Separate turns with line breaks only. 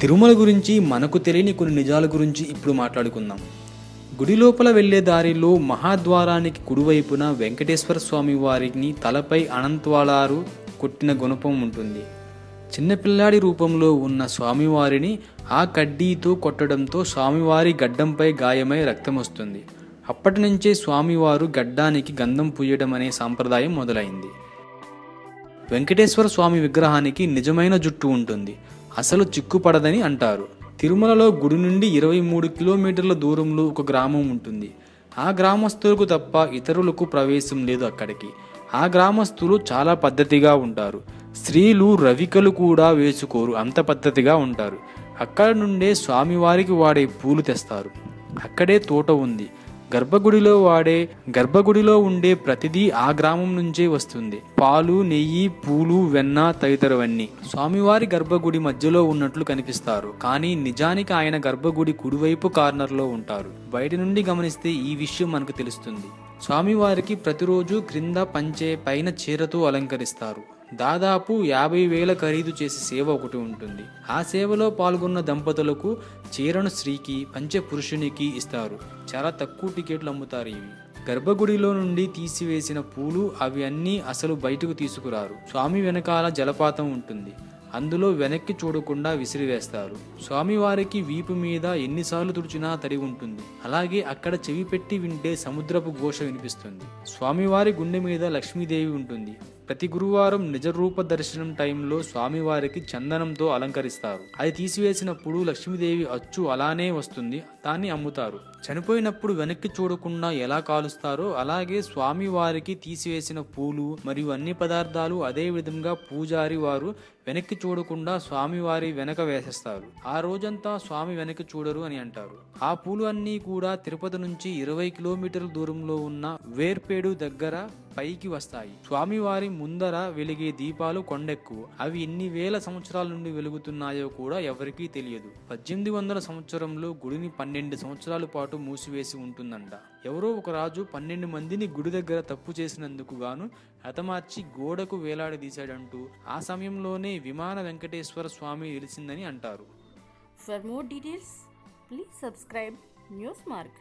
తిరుమల గురించి మనకు తెలియని కొన్ని నిజాల గురించి ఇప్పుడు మాట్లాడుకుందాం. గుడి లోపల వెళ్ళే దారిలో మహాద్వారానికి కుడివైపున వెంకటేశ్వర స్వామి వారిని తలపై అనంతవాళారు కొట్టిన గుణపం ఉంటుంది. చిన్నపిల్లాడి రూపంలో ఉన్న స్వామివారిని ఆ కడ్డీతో కొట్టడంతో స్వామివారి గడ్డంపై గాయమై రక్తం వస్తుంది. అప్పటి నుంచే స్వామివారు గడ్డానికి గంధం పూయడం అనే సాంప్రదాయం మొదలైంది. వెంకటేశ్వర స్వామి విగ్రహానికి నిజమైన జుట్టు ఉంటుంది. అసలు చిక్కుపడదని అంటారు. తిరుమలలో గుడి నుండి ఇరవై మూడు కిలోమీటర్ల దూరంలో ఒక గ్రామం ఉంటుంది. ఆ గ్రామస్తులకు తప్ప ఇతరులకు ప్రవేశం లేదు అక్కడికి. ఆ గ్రామస్తులు చాలా పద్ధతిగా ఉంటారు. స్త్రీలు రవికలు కూడా వేసుకోరు. అంత పద్ధతిగా ఉంటారు. అక్కడ నుండే స్వామివారికి వాడే పూలు తెస్తారు. అక్కడే తోట ఉంది. గర్భగుడిలో వాడే గర్భగుడిలో ఉండే ప్రతిదీ ఆ గ్రామం నుంచే వస్తుంది. పాలు నెయ్యి పూలు వెన్న తదితరవన్నీ. స్వామివారి గర్భగుడి మధ్యలో ఉన్నట్లు కనిపిస్తారు. కానీ నిజానికి ఆయన గర్భగుడి కుడివైపు కార్నర్లో ఉంటారు. బయట నుండి గమనిస్తే ఈ విషయం మనకు తెలుస్తుంది. స్వామివారికి ప్రతిరోజు క్రింద పంచే పైన చీరతో అలంకరిస్తారు. దాదాపు యాభై వేల ఖరీదు చేసే సేవ ఒకటి ఉంటుంది. ఆ సేవలో పాల్గొన్న దంపతులకు చీరను స్త్రీకి పంచపురుషునికి ఇస్తారు. చాలా తక్కువ టికెట్లు అమ్ముతారు ఇవి. గర్భగుడిలో నుండి తీసివేసిన పూలు అవి అన్నీ అసలు బయటకు తీసుకురారు. స్వామి వెనకాల జలపాతం ఉంటుంది. అందులో వెనక్కి చూడకుండా విసిరివేస్తారు. స్వామివారికి వీపు మీద ఎన్నిసార్లు తుడిచినా తడి ఉంటుంది. అలాగే అక్కడ చెవి పెట్టి వింటే సముద్రపు ఘోష వినిపిస్తుంది. స్వామివారి గుండె మీద లక్ష్మీదేవి ఉంటుంది. ప్రతి గురువారం నిజరూప దర్శనం టైంలో స్వామివారికి చందనంతో అలంకరిస్తారు. అది తీసివేసినప్పుడు లక్ష్మీదేవి అచ్చు అలానే వస్తుంది. దాన్ని అమ్ముతారు. చనిపోయినప్పుడు వెనక్కి చూడకుండా ఎలా కాలుస్తారో అలాగే స్వామివారికి తీసివేసిన పూలు మరియు అన్ని పదార్థాలు అదే విధంగా పూజారి వారు వెనక్కి చూడకుండా స్వామివారి వెనక వేసేస్తారు. ఆ రోజంతా స్వామి వెనక్కి చూడరు అని అంటారు. ఆ పూలు అన్నీ కూడా తిరుపతి నుంచి ఇరవై కిలోమీటర్ల దూరంలో ఉన్న వేర్పేడు దగ్గర పైకి వస్తాయి. స్వామివారి ముందర వెలిగే దీపాలు కొండెక్కు అవి ఎన్ని వేల సంవత్సరాల నుండి వెలుగుతున్నాయో కూడా ఎవరికీ తెలియదు. పద్దెనిమిది వందల సంవత్సరంలో గుడిని పన్నెండు సంవత్సరాల పాటు మూసివేసి ఉంటుందంట. ఎవరో ఒక రాజు పన్నెండు మందిని గుడి దగ్గర తప్పు చేసినందుకు గాను హతమార్చి గోడకు వేలాడదీశాడంటూ ఆ సమయంలోనే విమాన వెంకటేశ్వర స్వామి నిలిచిందని అంటారు.
For more details please subscribe news mark